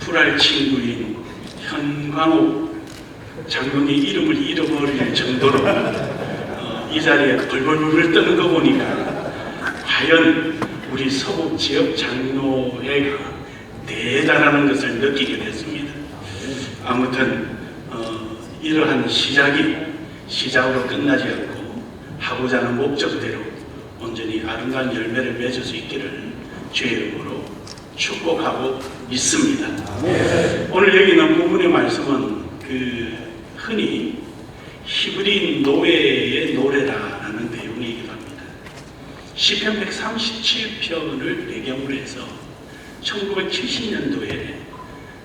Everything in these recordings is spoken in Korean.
불알 친구인 현광옥 장로님 이름을 잃어버릴 정도로 어, 이 자리에 벌벌벌 떠는 거 보니까 과연 우리 서북 지역 장로회가 대단하는 것을 느끼게 됐습니다. 아무튼 어, 이러한 시작이 시작으로 끝나지 않고 하고자 하는 목적대로 온전히 아름다운 열매를 맺을 수 있기를 주의 이름으로 축복하고 믿습니다. 오늘 여기 있는 부분의 말씀은 그 흔히 히브리 노예의 노래라는 내용이기도 합니다. 시편 137편을 배경으로 해서 1970년도에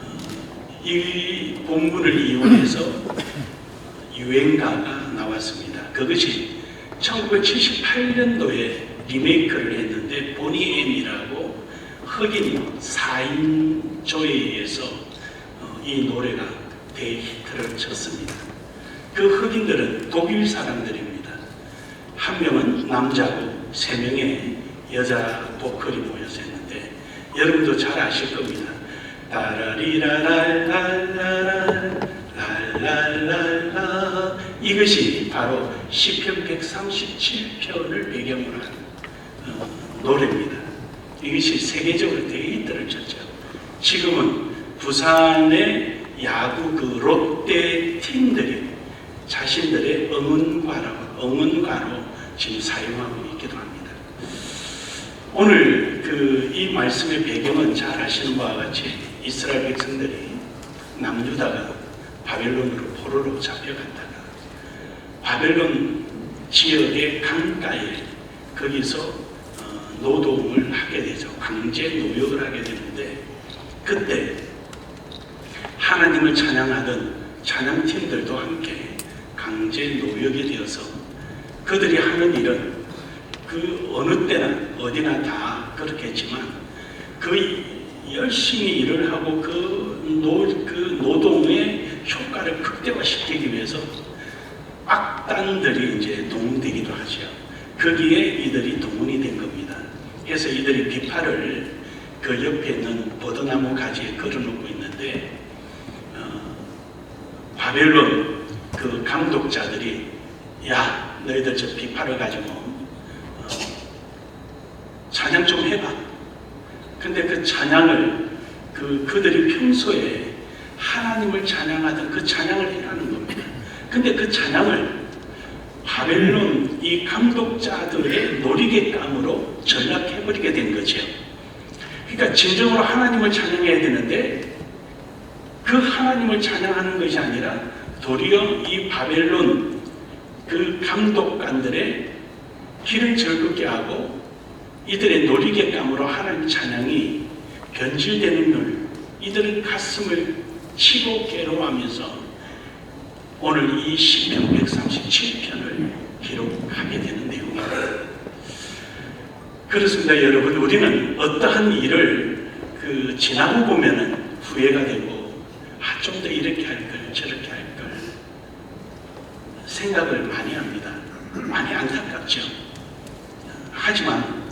어, 이 본문을 이용해서 유행가가 나왔습니다. 그것이 1978년도에 리메이크를 했는데 보니 엠이라고 흑인 4인조에 의해서 어, 이 노래가 대히트를 쳤습니다. 그 흑인들은 독일 사람들입니다. 한 명은 남자고 세 명의 여자 보컬이 모여서 했는데 여러분도 잘 아실 겁니다. 따라리라랄랄라라 랄랄랄라 이것이 바로 시편 137편을 배경으로 한 어, 노래입니다. 이것이 세계적으로 대히트를 쳤죠. 지금은 부산의 야구 그 롯데 팀들이 자신들의 응원가로, 응원가로 지금 사용하고 있기도 합니다. 오늘 그 이 말씀의 배경은 잘 아시는 바와 같이 이스라엘 백성들이 남유다가 바벨론으로 포로로 잡혀갔다가 바벨론 지역의 강가에 거기서 어, 노동을 하게 되죠. 강제 노역을 하게 되는데 그때 하나님을 찬양하던 찬양팀들도 함께 강제 노역이 되어서 그들이 하는 일은 그 어느 때나 어디나 다 그렇겠지만 그 열심히 일을 하고 그, 노, 그 노동의 효과를 극대화시키기 위해서 악단들이 이제 동원되기도 하죠. 거기에 이들이 동원이 된 겁니다. 그래서 이들이 비파를 그 옆에 있는 버드나무 가지에 걸어놓고 있는데 어, 바벨론 그 감독자들이 야 너희들 저 비파를 가지고 어, 찬양 좀 해봐. 근데 그 찬양을 그 그들이 평소에 하나님을 찬양하던 그 찬양을 해라는 겁니다. 근데 그 찬양을 바벨론 이 감독자들의 놀이객감으로 전락해버리게 된 거죠. 그러니까 진정으로 하나님을 찬양해야 되는데 그 하나님을 찬양하는 것이 아니라 도리어 이 바벨론 그 감독관들의 길을 즐겁게 하고 이들의 놀이객감으로 하나님 찬양이 변질되는 걸 이들은 가슴을 치고 괴로워하면서 오늘 이 시편 137편을 기록하게 되는 내용입니다. 그렇습니다, 여러분. 우리는 어떠한 일을 그 지나고 보면은 후회가 되고 아, 좀 더 이렇게 할 걸, 저렇게 할 걸 생각을 많이 합니다. 많이 안타깝죠. 하지만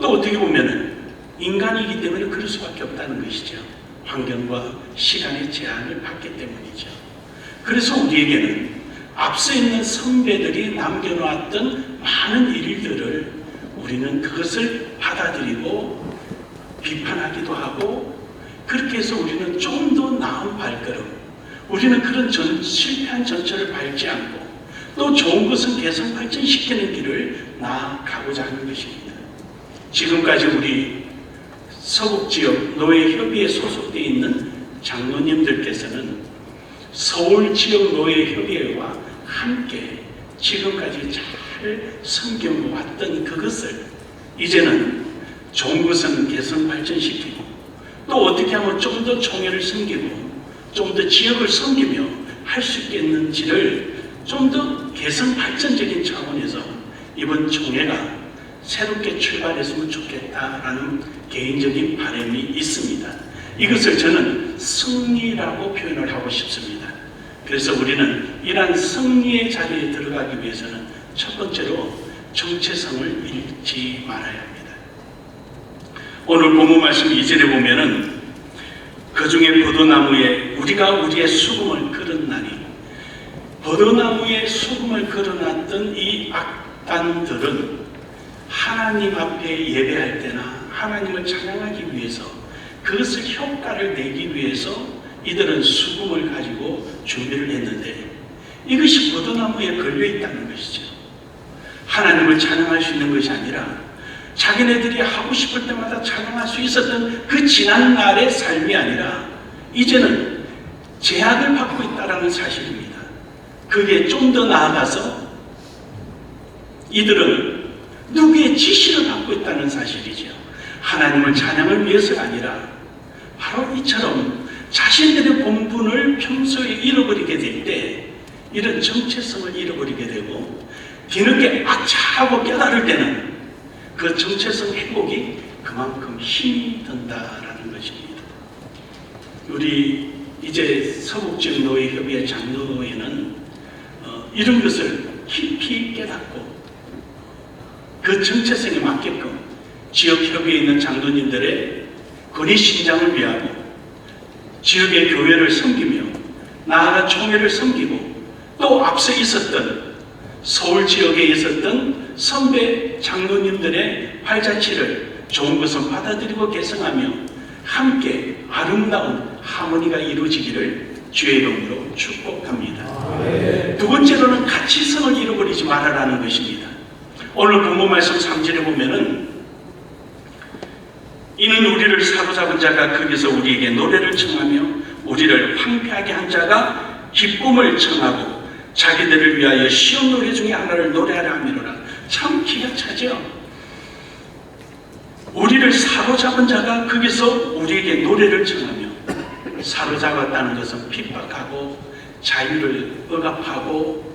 또 어떻게 보면은 인간이기 때문에 그럴 수밖에 없다는 것이죠. 환경과 시간의 제한을 받기 때문이죠. 그래서 우리에게는 앞서 있는 선배들이 남겨놓았던 많은 일들을 우리는 그것을 받아들이고 비판하기도 하고 그렇게 해서 우리는 좀 더 나은 발걸음 우리는 그런 전, 실패한 전철을 밟지 않고 또 좋은 것은 개선 발전시키는 길을 나아가고자 하는 것입니다. 지금까지 우리 서북 지역 노예협의회 소속되어 있는 장로님들께서는 서울 지역 노예협의회와 함께 지금까지 잘 섬겨왔던 그것을 이제는 것은 개선 발전시키고 또 어떻게 하면 좀 더 총회를 섬기고 좀 더 지역을 섬기며 할 수 있겠는지를 좀 더 개선 발전적인 차원에서 이번 총회가 새롭게 출발했으면 좋겠다라는 개인적인 바람이 있습니다. 이것을 저는 승리라고 표현을 하고 싶습니다. 그래서 우리는 이러한 승리의 자리에 들어가기 위해서는 첫 번째로 정체성을 잃지 말아야 합니다. 오늘 본문 말씀 2절에 보면은 그 중에 포도나무에 우리가 우리의 수금을 걸었나니 포도나무에 수금을 걸어놨던 이 악단들은 하나님 앞에 예배할 때나 하나님을 찬양하기 위해서 그것을 효과를 내기 위해서 이들은 수금을 가지고 준비를 했는데 이것이 포도나무에 걸려 있다는 것이죠. 하나님을 찬양할 수 있는 것이 아니라 자기네들이 하고 싶을 때마다 찬양할 수 있었던 그 지난 날의 삶이 아니라 이제는 제약을 받고 있다는 사실입니다. 그게 좀 더 나아가서 이들은 누구의 지시를 받고 있다는 사실이죠. 하나님을 찬양을 위해서가 아니라 바로 이처럼 자신들의 본분을 평소에 잃어버리게 될 때 이런 정체성을 잃어버리게 되고 뒤늦게 아차 하고 깨달을 때는 그 정체성 회복이 그만큼 힘이 든다라는 것입니다. 우리 이제 서북지역노예협의회 장로회는 어, 이런 것을 깊이 깨닫고 그 정체성에 맞게끔 지역협의에 있는 장로님들의 권위 신장을 위하고 지역의 교회를 섬기며 나아가 총회를 섬기고 또 앞서 있었던 서울 지역에 있었던 선배 장로님들의 팔자취를 좋은 것을 받아들이고 개성하며 함께 아름다운 하모니가 이루어지기를 주의 이름으로 축복합니다. 두 번째로는 가치성을 잃어버리지 말아라는 것입니다. 오늘 본문 말씀 3절에 보면은 이는 우리를 사로잡은 자가 거기서 우리에게 노래를 청하며 우리를 황폐하게 한 자가 기쁨을 청하고 자기들을 위하여 시온 노래 중에 하나를 노래하라 하미로라 참 기가 차죠 우리를 사로잡은 자가 거기서 우리에게 노래를 청하며 사로잡았다는 것은 핍박하고 자유를 억압하고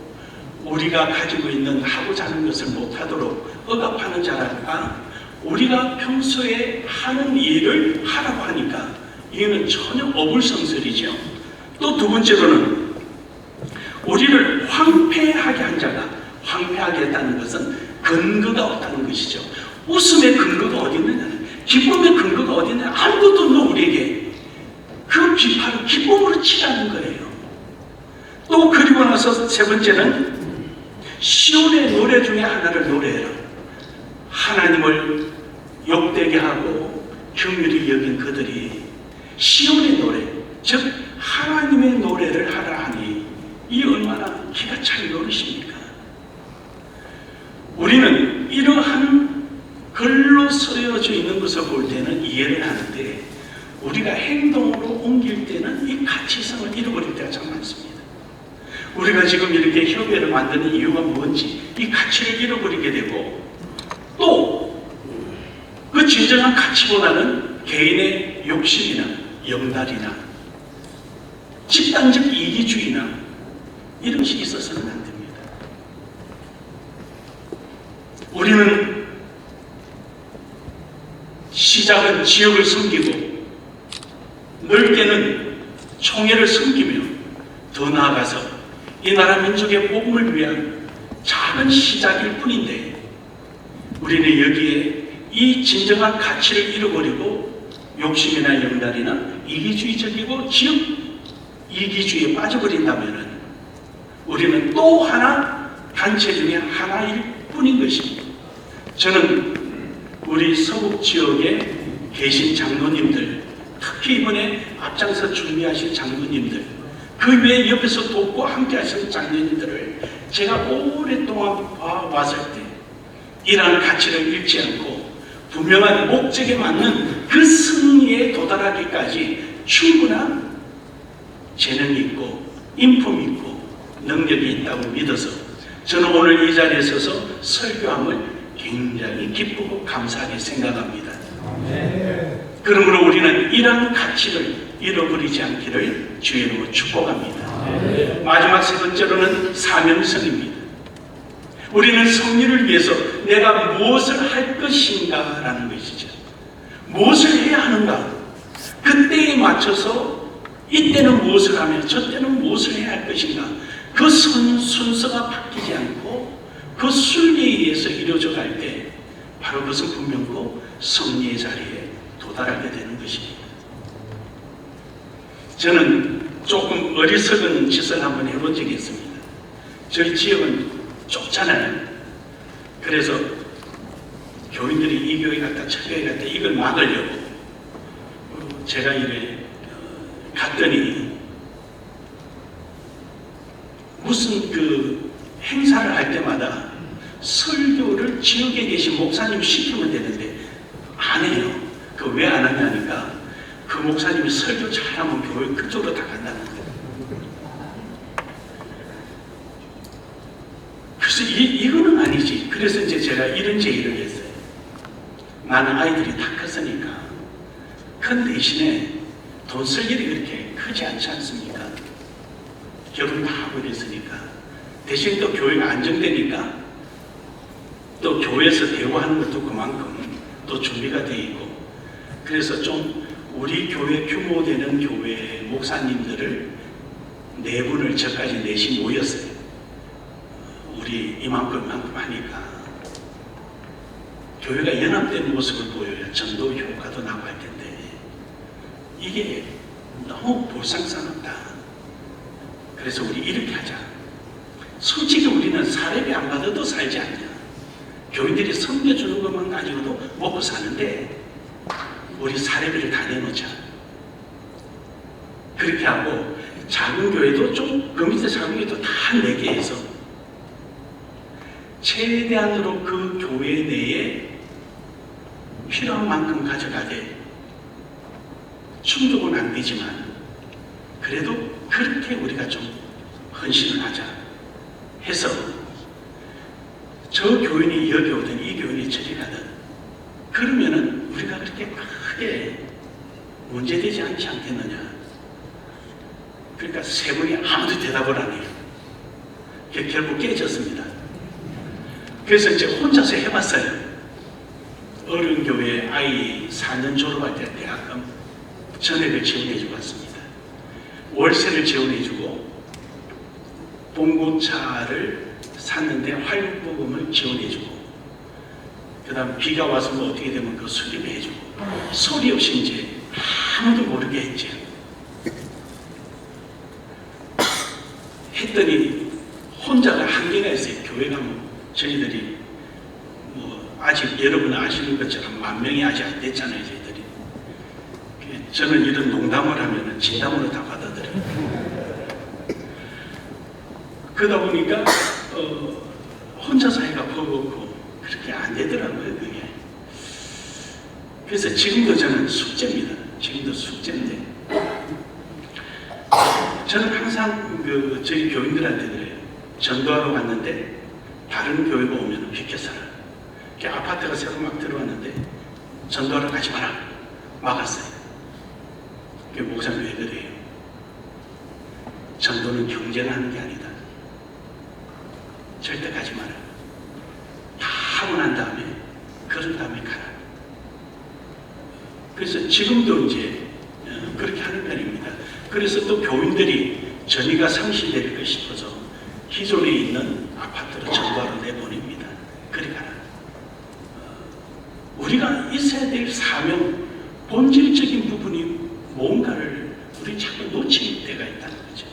우리가 가지고 있는 하고자 하는 것을 못하도록 억압하는 자라니까 우리가 평소에 하는 일을 하라고 하니까 이거는 전혀 어불성설이죠. 또 두 번째로는 우리를 황폐하게 한 자가 황폐하게 했다는 것은 근거가 없다는 것이죠. 웃음의 근거가 어디 있느냐? 기쁨의 근거가 어디 있느냐? 아무것도 없는 우리에게 그 비판을 기쁨으로 치라는 거예요. 또 그리고 나서 세 번째는 시온의 노래 중에 하나를 노래해라. 하나님을 욕되게 하고 경휼히 여긴 그들이 시온의 노래, 즉 하나님의 노래를 하라 하니 이 얼마나 기가 찬 노릇입니까? 우리는 이러한 글로 쓰여져 있는 것을 볼 때는 이해를 하는데 우리가 행동으로 옮길 때는 이 가치성을 잃어버릴 때가 참 많습니다. 우리가 지금 이렇게 협의회를 만드는 이유가 뭔지 이 가치를 잃어버리게 되고 또 그 진정한 가치보다는 개인의 욕심이나 영달이나 집단적 이기주의나 이런 것이 있어서는 안 됩니다. 우리는 시작은 지역을 섬기고 넓게는 총회를 섬기며 더 나아가서 이 나라 민족의 복음을 위한 작은 시작일 뿐인데 우리는 여기에 이 진정한 가치를 잃어버리고 욕심이나 영달이나 이기주의적이고 지역 이기주의에 빠져버린다면 우리는 또 하나 단체 중에 하나일 뿐인 것입니다. 저는 우리 서북 지역에 계신 장로님들, 특히 이번에 앞장서 준비하신 장로님들, 그 외에 옆에서 돕고 함께 하시는 장로님들을 제가 오랫동안 봐왔을 때 이러한 가치를 잃지 않고 분명한 목적에 맞는 그 승리에 도달하기까지 충분한 재능이 있고 인품이 있고 능력이 있다고 믿어서 저는 오늘 이 자리에 서서 설교함을 굉장히 기쁘고 감사하게 생각합니다. 그러므로 우리는 이러한 가치를 잃어버리지 않기를 주의 이름으로 축복합니다. 마지막 세 번째로는 사명성입니다. 우리는 성리를 위해서 내가 무엇을 할 것인가 라는 것이죠. 무엇을 해야 하는가? 그때에 맞춰서 이때는 무엇을 하며 저때는 무엇을 해야 할 것인가? 그 선, 순서가 바뀌지 않고 그 순리에 의해서 이루어져 갈 때 바로 그것은 분명코 성리의 자리에 도달하게 되는 것입니다. 저는 조금 어리석은 짓을 한번 해본 적이 있습니다. 저희 지역은 좁잖아요. 그래서 교인들이 이 교회 갔다 저 교회 갔다 이걸 막으려고 어, 제가 이래 어, 갔더니 무슨 그 행사를 할 때마다 설교를 지역에 계신 목사님 시키면 되는데 안 해요. 목사님이 설교 잘하면 교회 그쪽으로 다 간다는 거예요. 그래서 이, 이거는 아니지. 그래서 이제 제가 이런 제의를 했어요. 나는 아이들이 다 컸으니까. 큰 대신에 돈 쓸 일이 그렇게 크지 않지 않습니까? 결혼 다 하고 됐으니까. 대신 또 교회가 안정되니까 또 교회에서 대우하는 것도 그만큼 또 준비가 돼 있고 그래서 좀 우리 교회 규모 되는 교회 목사님들을 네 분을 저까지 넷이 모였어요. 우리 이만큼 이만큼 하니까 교회가 연합된 모습을 보여야 전도 효과도 나고 할 텐데 이게 너무 불상사롭다. 그래서 우리 이렇게 하자. 솔직히 우리는 사례비 안 받아도 살지 않냐. 교인들이 섬겨주는 것만 가지고도 먹고 사는데 우리 사례비를 다 내놓자. 그렇게 하고 작은 교회도 좀 그 밑에 작은 교회도 다 내게 해서 최대한으로 그 교회 내에 필요한 만큼 가져가되 충족은 안 되지만 그래도 그렇게 우리가 좀 헌신을 하자 해서 저 교인이 여기 오든 이 교인이 저리 가든 그러면은 우리가 그렇게 크게 문제되지 않지 않겠느냐 그러니까 세 분이 아무도 대답을 안 해요. 그 결국 깨졌습니다. 그래서 이제 혼자서 해봤어요. 어른 교회 아이 4년 졸업할 때 대학금 전액을 지원해주고 왔습니다. 월세를 지원해주고 봉고차를 샀는데 활용보금을 지원해주고 그 다음 비가 와서 뭐 어떻게 되면 그 수립해주고 소리 없이 이제 아무도 모르게 했죠 했더니 혼자가 한계가 있어요 교회가 뭐 저희들이 뭐 아직 여러분 아시는 것처럼 만 명이 아직 안 됐잖아요 저희들이. 저는 이런 농담을 하면 진담으로 다 받아들여요. 그러다 보니까 어, 혼자서 해가 버겁고 그렇게 안 되더라고요 그게. 그래서 지금도 저는 숙제입니다. 지금도 숙제인데. 저는 그 저희 교인들한테 그래요 전도하러 갔는데 다른 교회가 오면 비켜서라 아파트가 새로 막 들어왔는데 전도하러 가지 마라 막았어요 그 목사님 왜 그래요 전도는 경쟁하는 게 아니다 절대 가지 마라. 다 하고 난 다음에 그런 다음에 가라. 그래서 지금도 이제 어, 그렇게 하는 편입니다. 그래서 또 교인들이 전이가 상실될까 싶어서 기존에 있는 아파트로 전가로 내보냅니다. 어, 우리가 있어야 될 사명, 본질적인 부분이 뭔가를 우리 자꾸 놓칠 때가 있다는 거죠.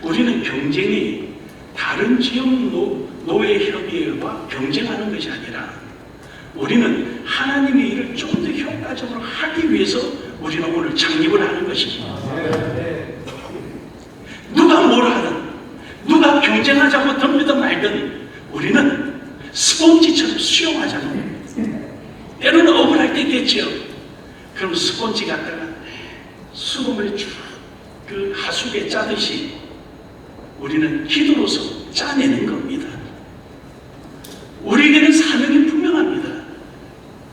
우리는 경쟁이 다른 지역 노, 노예 협의회와 경쟁하는 것이 아니라 우리는 하나님의 일을 좀 더 효과적으로 하기 위해서 우리는 오늘 창립을 하는 것입니다. 누가 뭘 하든 누가 경쟁하자 고 덤비든 말든 우리는 스폰지처럼 수용하자는 때로는 억울할 때 있겠죠. 그럼 스폰지 갖다가 수금을 쭉그 하수구에 짜듯이 우리는 기도로서 짜내는 겁니다. 우리에게는 사명이 분명합니다.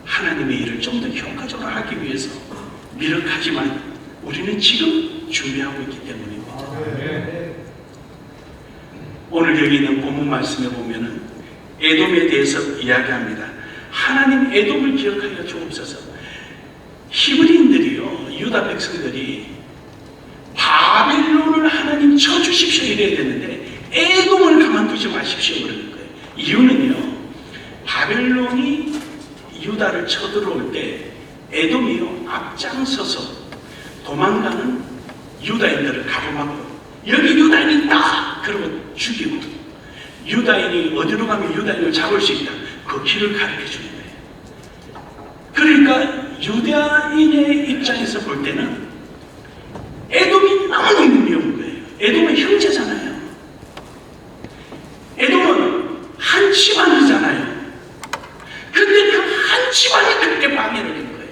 하나님의 일을 좀 더 효과적으로 하기 위해서 미력하지만 우리는 지금 준비하고 있기 때문입니다. 오늘 여기 있는 본문 말씀에 보면은 에돔에 대해서 이야기합니다. 하나님 에돔을 기억하여 주옵소서. 히브리인들이요, 유다 백성들이 바벨론을 하나님 쳐주십시오 이래야 되는데 에돔을 가만두지 마십시오 그러는 거예요. 이유는요, 바벨론이 유다를 쳐들어올 때 에돔이요 앞장서서 도망가는 유다인들을 가로막고 여기 유다인이 있다 그러고 죽이고 유다인이 어디로 가면 유다인을 잡을 수 있다 그 길을 가르쳐 주는 거예요. 그러니까 유다인의 입장에서 볼 때는 에돔이 너무너무 미운 거예요. 에돔은 형제잖아요. 에돔은 한 집안이잖아요. 근데 그 한 집안이 그렇게 방해를 한 거예요.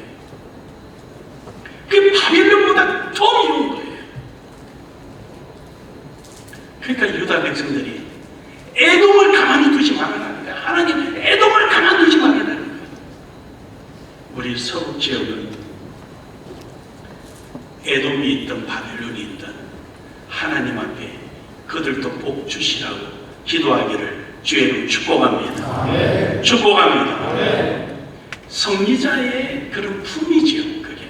그 바벨론보다 더 미운 거예요. 그러니까 유다 백성들이 에돔을 가만히 두지 말아라는 거예요. 하나님 에돔을 가만두지 말아라는 거예요. 우리 서북 지역은 에돔이 있든 바벨론이 있든 하나님 앞에 그들도 복 주시라고 기도하기를 주의 이름 축복합니다. 축복합니다. 성리자의 그런 품이지요, 그게.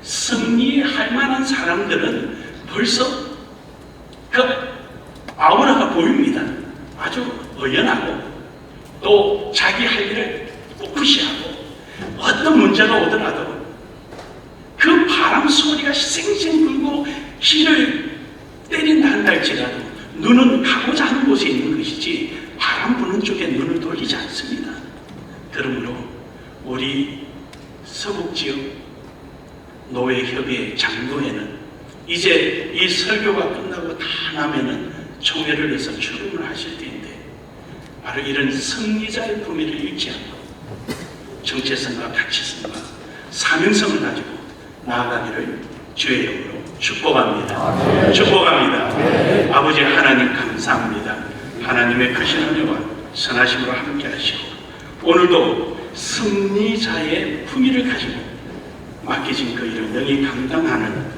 승리할 만한 사람들은 벌써 그 아우라가 보입니다. 아주 의연하고 또 자기 할 일을 꿋꿋이 하고 어떤 문제가 오더라도 그 바람 소리가 쌩쌩 불고 귀를 때린다 한다 할지라도 눈은 가고자 하는 곳에 있는 것이지 바람 부는 쪽에 눈을 돌리지 않습니다. 그러므로 우리 서북 지역 노예협의 장로회는 이제 이 설교가 끝나고 다 나면은 총회를 해서 출근을 하실 텐데 바로 이런 승리자의 품위를 잃지 않고 정체성과 가치성과 사명성을 가지고 나아가기를 주의 이름으로 축복합니다. 축복합니다. 아버지 하나님 감사합니다. 하나님의 크신 은혜와 선하심으로 함께 하시고 오늘도 승리자의 품위를 가지고 맡겨진 그 일을 능히 감당하는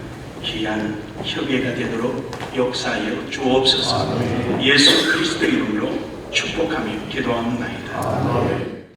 귀한 협의가 되도록 역사하여 주옵소서. 예수 그리스도 이름으로 축복하며 기도합니다.